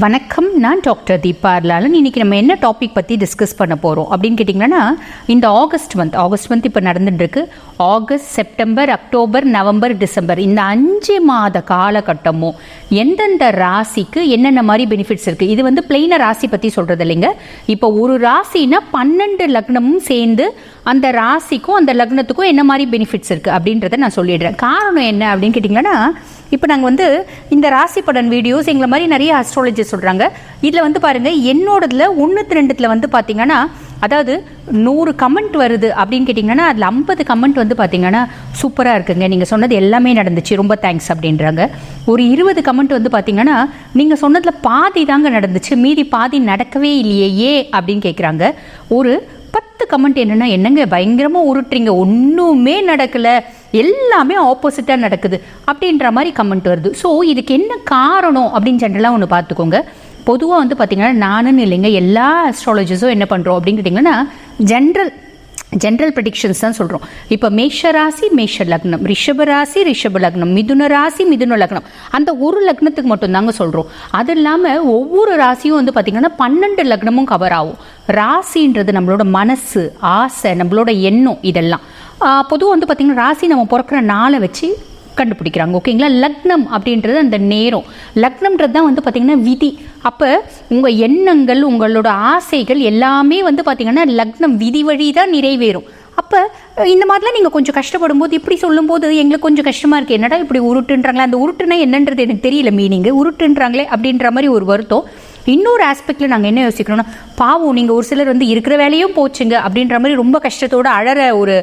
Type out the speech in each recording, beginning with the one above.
வணக்கம் நான் டாக்டர் தீபா அர்லாலன். இன்னைக்கு நம்ம என்ன டாபிக் பற்றி டிஸ்கஸ் பண்ண போகிறோம் அப்படின்னு கேட்டிங்கன்னா இந்த ஆகஸ்ட் மந்த் ஆகஸ்ட் மந்த் இப்போ நடந்துட்டுருக்கு. August September October November December இந்த அஞ்சு மாத காலகட்டமும் எந்தெந்த ராசிக்கு என்னென்ன மாதிரி பெனிஃபிட்ஸ் இருக்குது இது வந்து பிளெயின ராசி பற்றி சொல்கிறது இல்லைங்க. இப்போ ஒரு ராசினா பன்னெண்டு லக்னமும் சேர்ந்து அந்த ராசிக்கும் அந்த லக்னத்துக்கும் என்ன மாதிரி பெனிஃபிட்ஸ் இருக்குது அப்படின்றத நான் சொல்லிடுறேன். காரணம் என்ன அப்படின்னு கேட்டிங்கன்னா இப்போ நாங்கள் வந்து இந்த ராசி படன் வீடியோஸ் எங்களை மாதிரி நிறைய அஸ்ட்ராலஜி சொல்கிறாங்க இதில் வந்து பாருங்கள் என்னோடதுல ஒன்றுத்து ரெண்டுத்தில் வந்து பார்த்தீங்கன்னா அதாவது நூறு கமெண்ட் வருது அப்படின்னு கேட்டிங்கன்னா அதில் ஐம்பது கமெண்ட் வந்து பார்த்தீங்கன்னா சூப்பராக இருக்குங்க. நீங்கள் சொன்னது எல்லாமே நடந்துச்சு. ரொம்ப தேங்க்ஸ் அப்படின்றாங்க. ஒரு இருபது கமெண்ட் வந்து பார்த்தீங்கன்னா நீங்கள் சொன்னதில் பாதி தாங்க நடந்துச்சு. மீதி பாதி நடக்கவே இல்லையே ஏ அப்படின்னு கேட்குறாங்க ஒரு பத்து கமெண்ட் என்னன்னா என்னங்க பயங்கரமாக உருட்டுறீங்க? ஒன்றுமே நடக்கலை. எல்லாமே ஆப்போசிட்டாக நடக்குது. அப்படின்ற மாதிரி கமெண்ட் வருது. ஸோ இதுக்கு என்ன காரணம்? அப்படின்னு ஜென்ரலாக ஒன்று பார்த்துக்கோங்க. பொதுவாக வந்து பார்த்தீங்கன்னா நானுன்னு இல்லைங்க எல்லா அஸ்ட்ராலஜர்ஸும் என்ன பண்ணுறோம் அப்படின்னு கேட்டிங்கன்னா ஜென்ரல் ஜென்ரல் ப்ரெடிக்ஷன்ஸ் தான் சொல்கிறோம் இப்போ மேஷ ராசி மேஷ லக்னம். ரிஷப ராசி ரிஷப லக்னம். மிதுன ராசி மிதுன லக்னம். அந்த ஒரு லக்னத்துக்கு மட்டும்தாங்க சொல்கிறோம் அது இல்லாமல் ஒவ்வொரு ராசியும் வந்து பார்த்திங்கன்னா பன்னெண்டு லக்னமும் கவர் ஆகும். ராசின்றது நம்மளோட மனசு ஆசை நம்மளோட எண்ணம் இதெல்லாம். பொதுவாக வந்து பார்த்திங்கன்னா ராசி நம்ம பிறக்கிற நாளை வச்சு கண்டுபிடிக்கிறாங்க ஓகேங்களா? லக்னம் அப்படின்றது அந்த நேரம். லக்னம்ன்றது தான் வந்து பார்த்திங்கன்னா விதி. அப்போ உங்கள் எண்ணங்கள் உங்களோட ஆசைகள் எல்லாமே வந்து பார்த்திங்கன்னா லக்னம் விதி வழி தான் நிறைவேறும். அப்போ இந்த மாதிரிலாம் நீங்கள் கொஞ்சம் கஷ்டப்படும் போது இப்படி சொல்லும்போது எங்களுக்கு கொஞ்சம் கஷ்டமாக இருக்குது என்னடா இப்படி உருட்டுன்றாங்களே? அந்த உருட்டுனா என்னன்றது எனக்கு தெரியல மீனிங்கு உருட்டுன்றாங்களே அப்படின்ற மாதிரி ஒரு வருத்தம். இன்னொரு ஆஸ்பெக்டில் நாங்கள் என்ன யோசிக்கிறோம்னா பாவம் நீங்கள் ஒரு சிலர் வந்து இருக்கிற வேலையும் போச்சுங்க அப்படின்ற மாதிரி ரொம்ப கஷ்டத்தோடு அழற ஒரு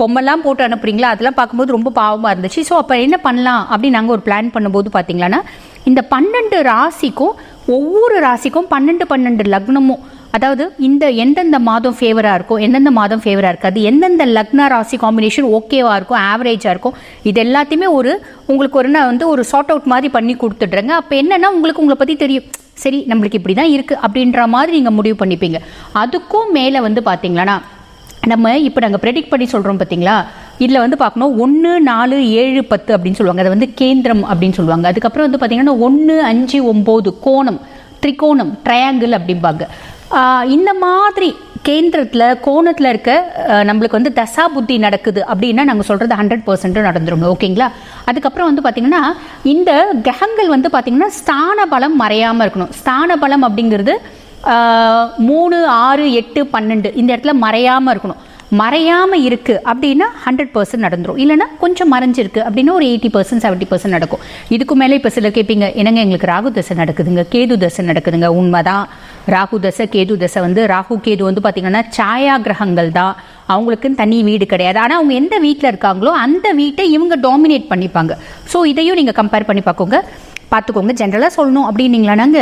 பொம்மைலாம் போட்டு அனுப்புறீங்களா? அதெல்லாம் பார்க்கும்போது ரொம்ப பாவமாக இருந்துச்சு. ஸோ அப்போ என்ன பண்ணலாம் அப்படின்னு நாங்கள் ஒரு பிளான் பண்ணும்போது பார்த்தீங்களான்னா இந்த பன்னெண்டு ராசிக்கும் ஒவ்வொரு ராசிக்கும் பன்னெண்டு பன்னெண்டு லக்னமும் அதாவது இந்த எந்தெந்த மாதம் ஃபேவராக இருக்கும் எந்தெந்த மாதம் ஃபேவராக இருக்காது எந்தெந்த லக்ன ராசி காம்பினேஷன் ஓகேவாக இருக்கும் ஆவரேஜாக இருக்கும் இது எல்லாத்தையுமே ஒரு உங்களுக்கு ஒரு நான் வந்து ஒரு சார்ட் அவுட் மாதிரி பண்ணி கொடுத்துட்றேங்க. அப்போ என்னென்னா உங்களுக்கு உங்களை பற்றி தெரியும். சரி நம்மளுக்கு இப்படி தான் இருக்குது அப்படின்ற மாதிரி நீங்கள் முடிவு பண்ணிப்பீங்க. அதுக்கும் மேலே வந்து பார்த்தீங்களன்னா நம்ம இப்போ நாங்கள் ப்ரெடிக்ட் பண்ணி சொல்கிறோம் பார்த்தீங்களா இதில் வந்து பார்க்கணும் ஒன்று நாலு ஏழு பத்து அப்படின்னு சொல்லுவாங்க. அதை வந்து கேந்திரம் அப்படின்னு சொல்லுவாங்க. அதுக்கப்புறம் வந்து பார்த்தீங்கன்னா ஒன்று அஞ்சு ஒம்பது கோணம் த்ரிகோணம் ட்ரையாங்கிள் அப்படிம்பாங்க. இந்த மாதிரி கேந்திரத்தில் கோணத்தில் இருக்க நம்மளுக்கு வந்து தசா புத்தி நடக்குது அப்படின்னா நாங்கள் சொல்கிறது ஹண்ட்ரட் பர்சன்ட் நடந்துருங்க ஓகேங்களா? அதுக்கப்புறம் வந்து பார்த்திங்கன்னா இந்த கிரகங்கள் வந்து பார்த்திங்கன்னா ஸ்தான பலம் மறையாமல் இருக்கணும். ஸ்தான பலம் அப்படிங்கிறது மூணு ஆறு எட்டு பன்னெண்டு இந்த இடத்துல மறையாமல் இருக்கணும். மறையாமல் இருக்குது அப்படின்னா ஹண்ட்ரட் பர்சன்ட் நடந்துடும் இல்லைனா கொஞ்சம் மறைஞ்சிருக்கு அப்படின்னா ஒரு எயிட்டி பர்சன்ட் செவன்ட்டி பர்சன்ட் நடக்கும். இதுக்கு மேலே இப்போ சிலர் கேட்பீங்க என்னங்க எங்களுக்கு ராகு தசை நடக்குதுங்க? கேது தசை நடக்குதுங்க. உண்மைதான். ராகு தசை கேது தசை வந்து ராகு கேது வந்து பார்த்திங்கன்னா சாயா கிரகங்கள் தான். அவங்களுக்குன்னு தனி வீடு கிடையாது. ஆனால் அவங்க எந்த வீட்டில் இருக்காங்களோ அந்த வீட்டை இவங்க டாமினேட் பண்ணிப்பாங்க. ஸோ இதையும் நீங்கள் கம்பேர் பண்ணி பார்க்கோங்க. பார்த்துக்கோங்க. ஜென்ரலாக சொல்லணும் அப்படின்னீங்களானாங்க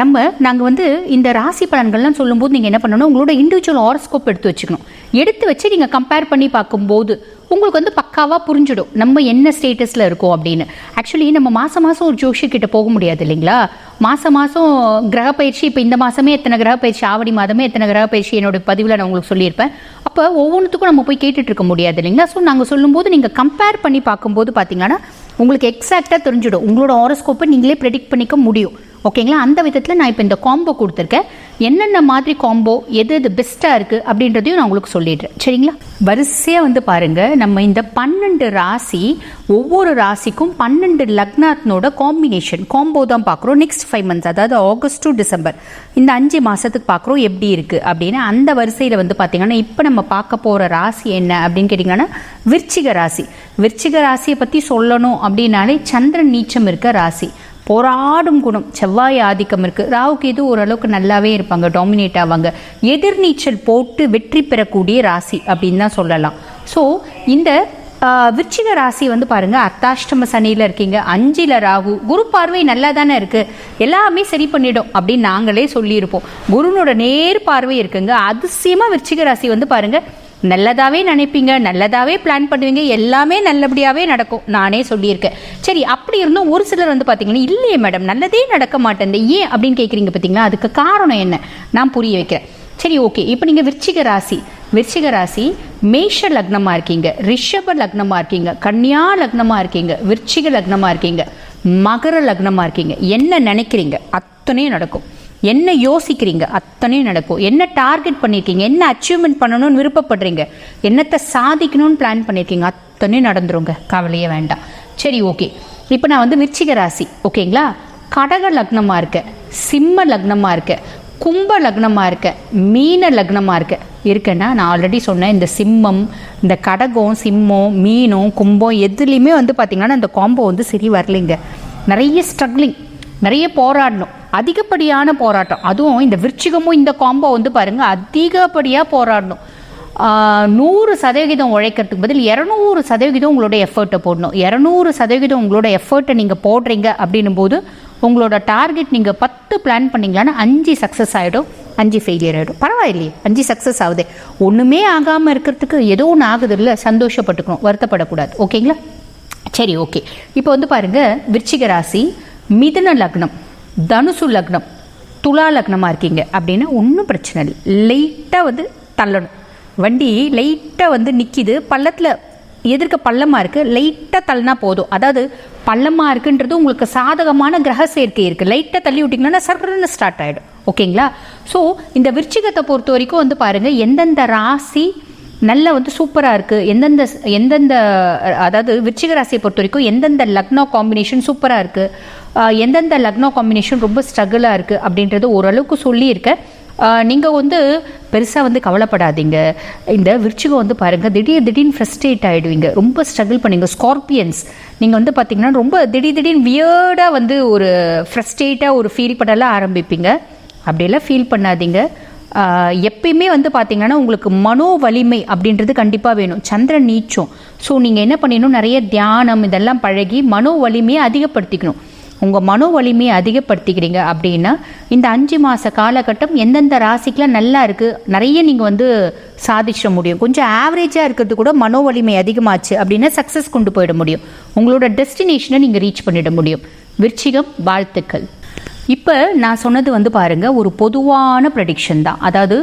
நம்ம நாங்கள் வந்து இந்த ராசி பலன்கள்லாம் சொல்லும்போது நீங்கள் என்ன பண்ணணும்? உங்களோட இண்டிவிஜுவல் ஹாரஸ்கோப் எடுத்து வச்சுக்கணும். எடுத்து வச்சு நீங்கள் கம்பேர் பண்ணி பார்க்கும்போது உங்களுக்கு வந்து பக்காவாக புரிஞ்சிடும். நம்ம என்ன ஸ்டேட்டஸில் இருக்கோம் அப்படின்னு. ஆக்சுவலி நம்ம மாதம் மாதம் ஒரு ஜோஷிக்கிட்ட போக முடியாது இல்லைங்களா? மாதம் மாதம் கிரக பயிற்சி இப்போ இந்த மாதமே எத்தனை கிரக பயிற்சி ஆவடி மாதமே எத்தனை கிரக பயிற்சி என்னோட பதிவில் நான் உங்களுக்கு சொல்லியிருப்பேன். அப்போ ஒவ்வொன்றுத்துக்கும் நம்ம போய் கேட்டுட்டு இருக்க முடியாது இல்லைங்களா? ஸோ நாங்கள் சொல்லும்போது நீங்கள் கம்பேர் பண்ணி பார்க்கும்போது பார்த்தீங்கன்னா உங்களுக்கு எக்ஸாக்டாக தெரிஞ்சிடும். உங்களோட ஆரோஸ்கோப்பை நீங்களே ப்ரெடிக்ட் பண்ணிக்க முடியும். ஓகேங்களா அந்த விதத்தில் நான் இப்போ இந்த காம்போ கொடுத்துருக்கேன். என்னென்ன மாதிரி காம்போ எது எது பெஸ்ட்டாக இருக்குது அப்படின்றதையும் நான் உங்களுக்கு சொல்லிடுறேன். சரிங்களா? வரிசையாக வந்து பாருங்கள் நம்ம இந்த பன்னெண்டு ராசி ஒவ்வொரு ராசிக்கும் பன்னெண்டு லக்னாத்னோட காம்பினேஷன் காம்போ தான் பார்க்குறோம். நெக்ஸ்ட் ஃபைவ் மந்த்ஸ் அதாவது ஆகஸ்ட் டு டிசம்பர் இந்த அஞ்சு மாதத்துக்கு பார்க்குறோம் எப்படி இருக்குது அப்படின்னு. அந்த வரிசையில் வந்து பார்த்திங்கன்னா இப்போ நம்ம பார்க்க போகிற ராசி என்ன அப்படின்னு கேட்டிங்கன்னா விருச்சிக ராசி. விருச்சிக ராசியை பற்றி சொல்லணும் அப்படின்னாலே சந்திரன் நீச்சம் இருக்க ராசி. போராடும் குணம் செவ்வாய் ஆதிக்கம் இருக்குது ராவுக்கு இது ஓரளவுக்கு நல்லாவே இருப்பாங்க டாமினேட் ஆவாங்க. எதிர்நீச்சல் போட்டு வெற்றி பெறக்கூடிய ராசி அப்படின்னு தான் சொல்லலாம். ஸோ இந்த விருச்சிக ராசி வந்து பாருங்கள் அர்த்தாஷ்டம சனியில் இருக்கீங்க அஞ்சில் ராகு குரு பார்வை நல்லா தானே இருக்குது எல்லாமே சரி பண்ணிடும் அப்படின்னு நாங்களே சொல்லியிருப்போம். குருனோட நேர் பார்வை இருக்குங்க. அதிசயமாக விருச்சிக ராசி வந்து பாருங்கள் நல்லதாகவே நினைப்பீங்க நல்லதாகவே பிளான் பண்ணுவீங்க எல்லாமே நல்லபடியாகவே நடக்கும். நானே சொல்லியிருக்கேன். சரி அப்படி இருந்தும் ஒரு சிலர் வந்து பார்த்தீங்கன்னா இல்லையே மேடம் நல்லதே நடக்க மாட்டேன் ஏன் அப்படின்னு கேட்குறீங்க பார்த்தீங்களா அதுக்கு காரணம் என்ன? நான் புரிய வைக்கிறேன். சரி ஓகே இப்போ நீங்கள் விருச்சிக ராசி. விருச்சிக ராசி மேஷ லக்னமாக இருக்கீங்க. ரிஷப லக்னமாக இருக்கீங்க. கன்னியா லக்னமாக இருக்கீங்க. விருச்சிக லக்னமாக இருக்கீங்க. மகர லக்னமாக இருக்கீங்க. என்ன நினைக்கிறீங்க? அத்தனையும் நடக்கும். என்ன யோசிக்கிறீங்க? அத்தனையும் நடக்கும். என்ன டார்கெட் பண்ணியிருக்கீங்க என்ன அச்சீவ்மெண்ட் பண்ணணும்னு விருப்பப்படுறீங்க? என்னத்தை சாதிக்கணும்னு பிளான் பண்ணியிருக்கீங்க அத்தனையும் நடந்துருங்க. கவலையே வேண்டாம். சரி ஓகே இப்போ நான் வந்து விருச்சிக ராசி. ஓகேங்களா கடக லக்னமாக இருக்க. சிம்ம லக்னமாக இருக்க. கும்ப லக்னமாக இருக்க. மீன லக்னமாக இருக்க. இருக்கேன்னா நான் ஆல்ரெடி சொன்னேன் இந்த சிம்மம் இந்த கடகம் சிம்மம் மீனும் கும்பம் எதுலேயுமே வந்து பார்த்திங்கன்னா இந்த காம்போ வந்து சரி வரலைங்க. நிறைய ஸ்ட்ரகிளிங் நிறைய போராடணும். அதிகப்படியான போராட்டம். அதுவும் இந்த விருச்சிகமும் இந்த காம்போ வந்து பாருங்கள் அதிகப்படியாக போராடணும். நூறு சதவிகிதம் உழைக்கிறதுக்கு பதில் இரநூறு சதவிகிதம் உங்களோட எஃபர்ட்டை போடணும். இரநூறு சதவிகிதம் உங்களோட எஃபர்ட்டை நீங்கள் போடுறீங்க அப்படின்னும் போது உங்களோட டார்கெட் நீங்கள் பத்து பிளான் பண்ணீங்களான்னா அஞ்சு சக்ஸஸ் ஆகிடும் அஞ்சு ஃபெயிலியர் ஆகிடும் பரவாயில்லையே அஞ்சு சக்ஸஸ் ஆகுது. ஒன்றுமே ஆகாமல் இருக்கிறதுக்கு ஏதோ ஒன்று ஆகுது இல்லை சந்தோஷப்பட்டுக்கணும் வருத்தப்படக்கூடாது. ஓகேங்களா? சரி ஓகே இப்போ வந்து பாருங்கள் விருச்சிக ராசி மிதுன லக்னம் தனுசு லக்னம் துலா லக்னமாக இருக்கீங்க அப்படின்னா ஒன்றும் பிரச்சனை இல்லை. லைட்டாக வந்து தள்ளணும். வண்டி லைட்டாக வந்து நிற்கிது பள்ளத்தில் எதிர்க்க பள்ளமாக இருக்குது லைட்டாக தள்ளினா போதும். அதாவது பள்ளமாக இருக்குன்றது உங்களுக்கு சாதகமான கிரக சேர்க்கை இருக்குது லைட்டாக தள்ளி விட்டிங்கன்னா சர்ன்னு ஸ்டார்ட் ஆகிடும் ஓகேங்களா ஸோ இந்த விருச்சிகத்தை பொறுத்த வரைக்கும் வந்து பாருங்கள் எந்தெந்த ராசி நல்ல வந்து சூப்பராக இருக்குது எந்தெந்த எந்தெந்த அதாவது விருச்சிக ராசியை பொறுத்த வரைக்கும் எந்தெந்த லக்னோ காம்பினேஷன் சூப்பராக இருக்குது எந்தெந்த லக்னோ காம்பினேஷன் ரொம்ப ஸ்ட்ரகிளாக இருக்குது அப்படின்றது ஓரளவுக்கு சொல்லியிருக்கேன். நீங்கள் வந்து பெருசாக வந்து கவலைப்படாதீங்க. இந்த விருச்சிகம் வந்து பாருங்கள் திடீர் திடீர்னு ஃப்ரஸ்ட்ரேட் ஆகிடுவீங்க ரொம்ப ஸ்ட்ரகிள் பண்ணுவீங்க. ஸ்கார்பியன்ஸ் நீங்கள் வந்து பார்த்தீங்கன்னா ரொம்ப திடீர் திடீர்னு வியர்டாக வந்து ஒரு ஃப்ரஸ்ட்ரேட்டாக ஒரு ஃபீல் பண்ணலாம் ஆரம்பிப்பீங்க. அப்படியெல்லாம் ஃபீல் பண்ணாதீங்க. எப்பயுமே வந்து பார்த்தீங்கன்னா உங்களுக்கு மனோ வலிமை அப்படின்றது கண்டிப்பாக வேணும். சந்திரன் நீச்சம். ஸோ நீங்கள் என்ன பண்ணணும்? நிறைய தியானம் இதெல்லாம் பழகி மனோ வலிமையை அதிகப்படுத்திக்கணும். உங்கள் மனோ வலிமையை அதிகப்படுத்திக்கிறீங்க அப்படின்னா இந்த அஞ்சு மாத காலகட்டம் எந்தெந்த ராசிக்கெலாம் நல்லா இருக்குது நிறைய நீங்கள் வந்து சாதிச்சிட முடியும். கொஞ்சம் ஆவரேஜாக இருக்கிறது கூட மனோ வலிமை அதிகமாச்சு அப்படின்னா சக்ஸஸ் கொண்டு போயிட முடியும். உங்களோட டெஸ்டினேஷனை நீங்கள் ரீச் பண்ணிட முடியும். விருச்சிகம் வாழ்த்துக்கள். இப்போ நான் சொன்னது வந்து பாருங்கள் ஒரு பொதுவான ப்ரெடிக்ஷன் தான். அதாவது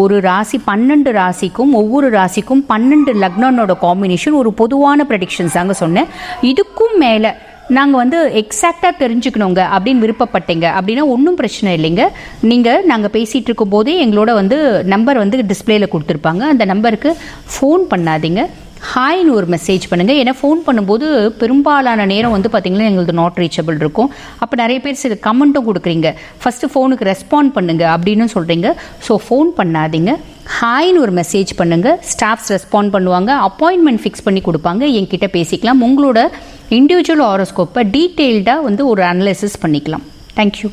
ஒரு ராசி பன்னெண்டு ராசிக்கும் ஒவ்வொரு ராசிக்கும் பன்னெண்டு லக்னனோட காம்பினேஷன் ஒரு பொதுவான ப்ரெடிக்ஷன்ஸ் தாங்க சொன்னேன். இதுக்கும் மேலே நாங்கள் வந்து எக்ஸாக்டாக தெரிஞ்சுக்கணுங்க அப்படின்னு விருப்பப்பட்டீங்க அப்படின்னா ஒன்றும் பிரச்சனை இல்லைங்க. நீங்கள் நாங்கள் பேசிகிட்டு இருக்கும்போதே எங்களோட வந்து நம்பர் வந்து டிஸ்பிளேயில் கொடுத்துருப்பாங்க. அந்த நம்பருக்கு ஃபோன் பண்ணாதீங்க. ஹாய்னு ஒரு மெசேஜ் பண்ணுங்கள் ஏன்னா ஃபோன் பண்ணும்போது பெரும்பாலான நேரம் வந்து பார்த்தீங்கன்னா எங்களுக்கு நாட் ரீச்சபிள் இருக்கும். அப்போ நிறைய பேர் சில கமெண்ட்டும் கொடுக்குறீங்க. ஃபஸ்ட்டு ஃபோனுக்கு ரெஸ்பாண்ட் பண்ணுங்கள் அப்படின்னு சொல்கிறீங்க ஸோ ஃபோன் பண்ணாதீங்க. ஹாய்னு ஒரு மெசேஜ் பண்ணுங்கள் ஸ்டாஃப்ஸ் ரெஸ்பாண்ட் பண்ணுவாங்க. அப்பாயின்மெண்ட் ஃபிக்ஸ் பண்ணி கொடுப்பாங்க. என்கிட்ட பேசிக்கலாம். உங்களோட இண்டிவிஜுவல் ஆரோஸ்கோப்பை டீட்டெயில்டாக வந்து ஒரு அனலைசிஸ் பண்ணிக்கலாம். தேங்க்யூ